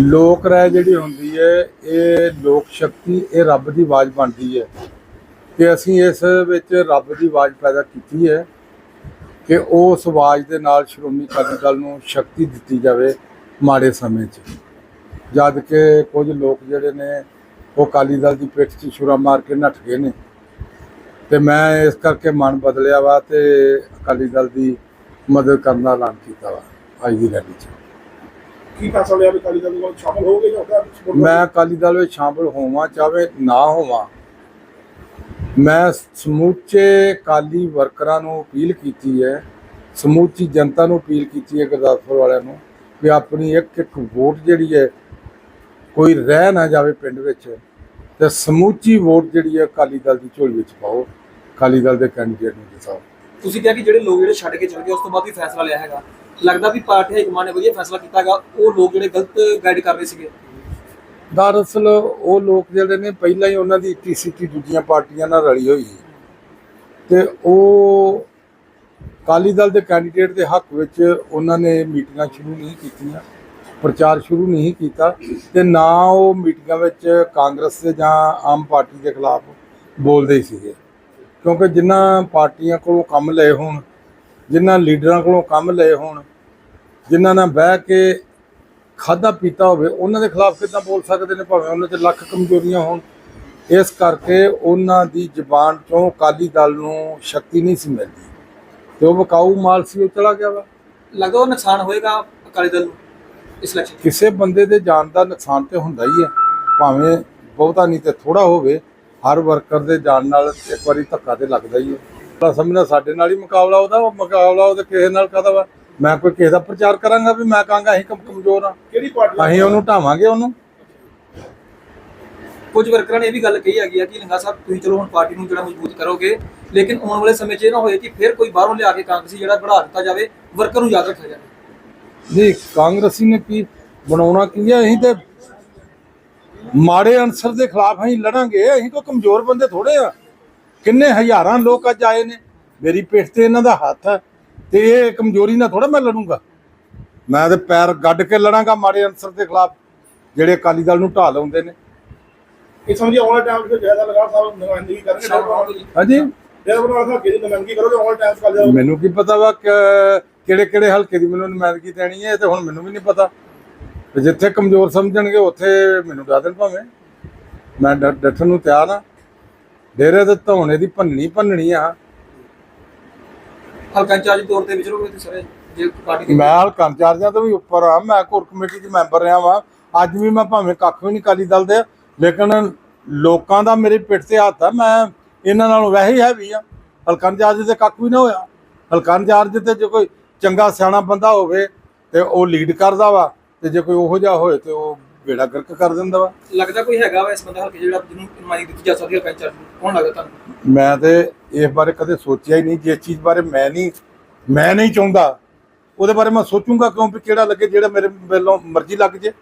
ਲੋਕ ਰਾਏ ਜਿਹੜੀ ਹੁੰਦੀ ਹੈ, ਇਹ ਲੋਕ ਸ਼ਕਤੀ, ਇਹ ਰੱਬ ਦੀ ਆਵਾਜ਼ ਬਣਦੀ ਹੈ ਕਿ ਅਸੀਂ ਇਸ ਵਿੱਚ ਰੱਬ ਦੀ ਆਵਾਜ਼ ਪੈਦਾ ਕੀਤੀ ਹੈ ਕਿ ਉਸ ਆਵਾਜ਼ ਦੇ ਨਾਲ ਸ਼੍ਰੋਮਣੀ ਅਕਾਲੀ ਦਲ ਨੂੰ ਸ਼ਕਤੀ ਦਿੱਤੀ ਜਾਵੇ ਮਾੜੇ ਸਮੇਂ 'ਚ। ਜਦ ਕਿ ਕੁਝ ਲੋਕ ਜਿਹੜੇ ਨੇ, ਉਹ ਅਕਾਲੀ ਦਲ ਦੀ ਪਿੱਠ 'ਚ ਛੁਰਾ ਮਾਰ ਕੇ ਨੱਠ ਗਏ ਨੇ। ਤੇ ਮੈਂ ਇਸ ਕਰਕੇ ਮਨ ਬਦਲਿਆ ਵਾ ਤੇ ਅਕਾਲੀ ਦਲ ਦੀ ਮਦਦ ਕਰਨ ਦਾ ਐਲਾਨ ਕੀਤਾ ਵਾ। ਅੱਜ ਦੀ ਰੈਲੀ 'ਚ। ਕੀ ਫੈਸਲਾ ਲਿਆ ਵੀ ਅਕਾਲੀ ਦਲ ਨਾਲ ਸ਼ਾਮਲ ਹੋਗੇ ਜਾਂ ਉਹਦਾ ਮੈਂ ਅਕਾਲੀ ਦਲ ਵਿੱਚ ਸ਼ਾਮਲ ਹੋਵਾਂ ਚਾਹੇ ਨਾ ਹੋਵਾਂ ਮੈਂ ਸਮੂਚੇ ਅਕਾਲੀ ਵਰਕਰਾਂ ਨੂੰ ਅਪੀਲ ਕੀਤੀ ਹੈ ਸਮੂਚੀ ਜਨਤਾ ਨੂੰ ਅਪੀਲ ਕੀਤੀ ਹੈ ਗੁਰਦਾਸਪੁਰ ਵਾਲਿਆਂ ਨੂੰ ਕਿ ਆਪਣੀ ਇੱਕ ਇੱਕ ਵੋਟ ਜਿਹੜੀ ਹੈ ਕੋਈ ਰਹਿ ਨਾ ਜਾਵੇ ਪਿੰਡ ਵਿੱਚ ਤੇ ਸਮੂਚੀ ਵੋਟ ਜਿਹੜੀ ਹੈ ਅਕਾਲੀ ਦਲ ਦੀ ਝੋਲੀ ਵਿੱਚ ਪਾਓ ਅਕਾਲੀ ਦਲ ਦੇ ਕੈਂਡੀਡੇਟ ਨੂੰ ਜਿਤਾਓ। ਤੁਸੀਂ ਕਿਹਾ ਕਿ ਜਿਹੜੇ ਲੋਕ ਜਿਹੜੇ ਛੱਡ ਕੇ ਚਲੇ ਗਏ ਉਸ ਤੋਂ ਬਾਅਦ ਵੀ ਫੈਸਲਾ ਲਿਆ ਹੈਗਾ। ਲੱਗਦਾ ਵੀ ਪਾਰਟੀ ਹਾਈਕਮਾਨ ਨੇ ਵਧੀਆ ਫੈਸਲਾ ਕੀਤਾ ਹੈਗਾ, ਉਹ ਲੋਕ ਜਿਹੜੇ ਗਲਤ ਗਾਈਡ ਕਰ ਰਹੇ ਸੀਗੇ। ਦਰਅਸਲ ਉਹ ਲੋਕ ਜਿਹੜੇ ਨੇ, ਪਹਿਲਾਂ ਹੀ ਉਹਨਾਂ ਦੀ ਟੀਸੀਟੀ ਦੂਜੀਆਂ ਪਾਰਟੀਆਂ ਨਾਲ ਰਲੀ ਹੋਈ ਸੀ। ਤੇ ਉਹ ਅਕਾਲੀ ਦਲ ਦੇ ਕੈਂਡੀਡੇਟ ਦੇ ਹੱਕ ਵਿੱਚ ਉਹਨਾਂ ਨੇ ਮੀਟਿੰਗਾਂ ਸ਼ੁਰੂ ਨਹੀਂ ਕੀਤੀਆਂ, ਪ੍ਰਚਾਰ ਸ਼ੁਰੂ ਨਹੀਂ ਕੀਤਾ। ਤੇ ਨਾ ਉਹ ਮੀਟਿੰਗਾਂ ਵਿੱਚ ਕਾਂਗਰਸ ਦੇ ਜਾਂ ਆਮ ਪਾਰਟੀ ਦੇ ਖਿਲਾਫ ਬੋਲਦੇ ਸੀਗੇ। ਕਿਉਂਕਿ ਜਿਨ੍ਹਾਂ ਪਾਰਟੀਆਂ ਕੋਲੋਂ ਕੰਮ ਲਏ ਹੋਣ, ਜਿਨ੍ਹਾਂ ਲੀਡਰਾਂ ਕੋਲੋਂ ਕੰਮ ਲਏ ਹੋਣ ਜਿਨ੍ਹਾਂ ਨਾਲ ਬਹਿ ਕੇ ਖਾਦਾ ਪੀਤਾ ਹੋਵੇ ਉਹਨਾਂ ਦੇ ਖਿਲਾਫ ਕਿੱਦਾਂ ਬੋਲ ਸਕਦੇ ਨੇ ਭਾਵੇਂ ਉਹਨਾਂ 'ਚ ਲੱਖ ਕਮਜ਼ੋਰੀਆਂ ਹੋਣ। ਇਸ ਕਰਕੇ ਉਹਨਾਂ ਦੀ ਜ਼ੁਬਾਨ ਚੋਂ ਅਕਾਲੀ ਦਲ ਨੂੰ ਸ਼ਕਤੀ ਨਹੀਂ ਸੀ ਮਿਲਦੀ। ਤੇ ਉਹ ਵਿਕਾਊ ਮਾਲ ਸੀ ਉਹ ਚਲਾ ਗਿਆ ਵਾ। ਲੱਗਦਾ ਉਹ ਨੁਕਸਾਨ ਹੋਏਗਾ ਅਕਾਲੀ ਦਲ ਨੂੰ ਇਸ ਇਲੈਕਸ਼ਨ ਕਿਸੇ ਬੰਦੇ ਦੇ ਜਾਨ ਦਾ ਨੁਕਸਾਨ ਤੇ ਹੁੰਦਾ ਹੀ ਹੈ। ਭਾਵੇਂ ਬਹੁਤਾ ਨਹੀਂ ਤੇ ਥੋੜਾ ਹੋਵੇ ਹਰ ਵਰਕਰ ਦੇ ਜਾਨ ਨਾਲ ਇੱਕ ਵਾਰੀ ਧੱਕਾ ਤੇ ਲੱਗਦਾ ਹੀ ਹੈ। ਤਾਂ ਸਮਝਣਾ ਸਾਡੇ ਨਾਲ ਹੀ ਮੁਕਾਬਲਾ ਉਹਦਾ ਉਹ ਮੁਕਾਬਲਾ ਉਹਦੇ ਕਿਸੇ ਨਾਲ ਕਾਹਦਾ ਵਾ? ਮੈਂ ਕੋਈ ਕਿਸੇ ਦਾ ਪ੍ਰਚਾਰ ਕਰਾਂਗਾ ਵੀ ਮੈਂ ਕਹਾਂਗਾ ਅਸੀਂ ਕਮ ਕਮਜ਼ੋਰ ਆ। ਕਿਹੜੀ ਪਾਰਟੀ ਅਸੀਂ ਉਹਨੂੰ ਢਾਵਾਂਗੇ ਉਹਨੂੰ। ਕੁਝ ਵਰਕਰਾਂ ਨੇ ਇਹ ਵੀ ਗੱਲ ਕਹੀ ਹੈਗੀ ਆ ਕਿ ਲੰਗਾ ਸਾਹਿਬ ਤੁਸੀਂ ਚਲੋ ਹੁਣ ਪਾਰਟੀ ਨੂੰ ਜਿਹੜਾ ਮਜ਼ਬੂਤ ਕਰੋਗੇ ਲੇਕਿਨ ਆਉਣ ਵਾਲੇ ਸਮੇਂ 'ਚ ਇਹ ਨਾ ਹੋਏ ਕਿ ਫਿਰ ਕੋਈ ਬਾਹਰੋਂ ਲਿਆ ਕੇ ਕਾਂਗਰਸੀ ਜਿਹੜਾ ਬਣਾ ਦਿੱਤਾ ਜਾਵੇ ਵਰਕਰ ਨੂੰ ਯਾਦ ਰੱਖਿਆ ਜਾਵੇ। ਨਹੀਂ ਕਾਂਗਰਸੀ ਨੇ ਕੀ ਬਣਾਉਣਾ ਕੀ ਹੈ ਅਸੀਂ ਤੇ ਮਾੜੇ ਅਨਸਰ ਦੇ ਖਿਲਾਫ ਅਸੀਂ ਲੜਾਂਗੇ। ਅਸੀਂ ਕੋਈ ਕਮਜ਼ੋਰ ਬੰਦੇ ਥੋੜੇ ਆ। ਕਿੰਨੇ ਹਜ਼ਾਰਾਂ ਲੋਕ ਅੱਜ ਆਏ ਨੇ। ਮੇਰੀ ਪਿੱਠ ਤੇ ਇਹਨਾਂ ਦਾ ਹੱਥ ਹੈ। ਤੇ ਇਹ ਕਮਜ਼ੋਰੀ ਨਾਲ ਥੋੜਾ ਮੈਂ ਲੜੂੰਗਾ। ਮੈਂ ਤੇ ਪੈਰ ਗੱਡ ਕੇ ਲੜਾਂਗਾ ਮਾੜੇ ਅਨਸਰ ਦੇ ਖਿਲਾਫ ਜਿਹੜੇ ਅਕਾਲੀ ਦਲ ਨੂੰ ਢਾਹ ਲਾਉਂਦੇ ਨੇ। ਇਹ ਸਮਝੀ ਆਉਣ ਵਾਲੇ ਟਾਈਮ ਤੇ ਜ਼ਿਆਦਾ ਲਗਾ ਸਾਹਿਬ ਨੁਮਾਇੰਦਗੀ ਕਰਨਗੇ। ਹਾਂਜੀ। ਜਿਹੜਾ ਬਣਾ ਸਾਹਿਬ ਕਿਹਦੀ ਨੁਮਾਇੰਦਗੀ ਕਰੋਗੇ ਵਾਲੇ ਟਾਈਮ ਦਲ ਮੈਨੂੰ ਕੀ ਪਤਾ ਵਾ ਕਿਹੜੇ ਕਿਹੜੇ ਹਲਕੇ ਦੀ ਮੈਨੂੰ ਨੁਮਾਇੰਦਗੀ ਦੇਣੀ ਹੈ ਤੇ ਹੁਣ ਮੈਨੂੰ ਵੀ ਨਹੀਂ ਪਤਾ। ਤੇ ਜਿੱਥੇ ਕਮਜ਼ੋਰ ਸਮਝਣਗੇ ਉੱਥੇ ਮੈਨੂੰ ਡਾ ਦੇਣ ਭਾਵੇਂ। ਮੈਂ ਡੱਠਣ ਨੂੰ ਤਿਆਰ ਆ ਡੇਰੇ ਦੇ ਧੌਣੇ ਦੀ ਭੰਨਣੀ ਭੰਨਣੀ ਆ। ਹਲਕਾ ਇੰਚਾਰਜ ਤੌਰ ਤੇ ਵਿਚਰੋਗੇ ਤੁਸੀਂ ਸਾਰੇ ਜੇ ਪਾਰਟੀ ਦੇ ਮੈਂ ਹਲਕਾ ਇੰਚਾਰਜਾਂ ਤੋਂ ਵੀ ਉੱਪਰ ਆ ਮੈਂ ਕੋਰ ਕਮੇਟੀ ਦੇ ਮੈਂਬਰ ਰਿਹਾ ਵਾਂ। ਅੱਜ ਵੀ ਮੈਂ ਭਾਵੇਂ ਕੱਖ ਵੀ ਨਹੀਂ ਕਾਲੀ ਦਲ ਦੇ, ਲੇਕਿਨ ਲੋਕਾਂ ਦਾ ਮੇਰੇ ਪਿੱਠ ਤੇ ਹੱਥ ਆ। ਮੈਂ ਇਹਨਾਂ ਨਾਲੋਂ ਵੈਸੇ ਹੀ ਹੈਵੀ ਆ। ਹਲਕਾ ਇੰਚਾਰਜ ਤੇ ਕੱਖ ਵੀ ਨਾ ਹੋਇਆ। ਹਲਕਾ ਇੰਚਾਰਜ ਤੇ ਜੇ ਕੋਈ ਚੰਗਾ ਸਿਆਣਾ ਬੰਦਾ ਹੋਵੇ ਤੇ ਉਹ ਲੀਡ ਕਰਦਾ ਵਾ ਤੇ ਜੇ ਕੋਈ ਉਹੋ ਜਿਹਾ ਹੋਏ ਤੇ ਉਹ ਬੇੜਾ ਗਰਕ ਕਰ ਦਿੰਦਾ ਵਾ। ਲੱਗਦਾ ਕੋਈ ਹੈਗਾ ਵਾ ਇਸ ਬੰਦਾ ਹਲਕੇ ਜਿਹੜਾ ਜਿਹਨੂੰ ਨੁਮਾਇੰਦਗੀ ਦਿੱਤੀ ਜਾ ਸਕਦੀ ਹੈ ਨੂੰ ਕੌਣ ਲੱਗਦਾ ਤੁਹਾਨੂੰ? ਮੈਂ ਤੇ ਇਸ ਬਾਰੇ ਕਦੇ ਸੋਚਿਆ ਹੀ ਨਹੀਂ ਜਿਸ ਚੀਜ਼ ਬਾਰੇ ਮੈਂ ਨਹੀਂ ਮੈਂ ਨਹੀਂ ਚਾਹੁੰਦਾ ਉਹਦੇ ਬਾਰੇ ਮੈਂ ਸੋਚੂੰਗਾ ਕਿਉਂ ਵੀ ਕਿਹੜਾ ਲੱਗੇ ਜਿਹੜਾ ਮੇਰੇ ਵੱਲੋਂ ਮਰਜ਼ੀ ਲੱਗ ਜੇ।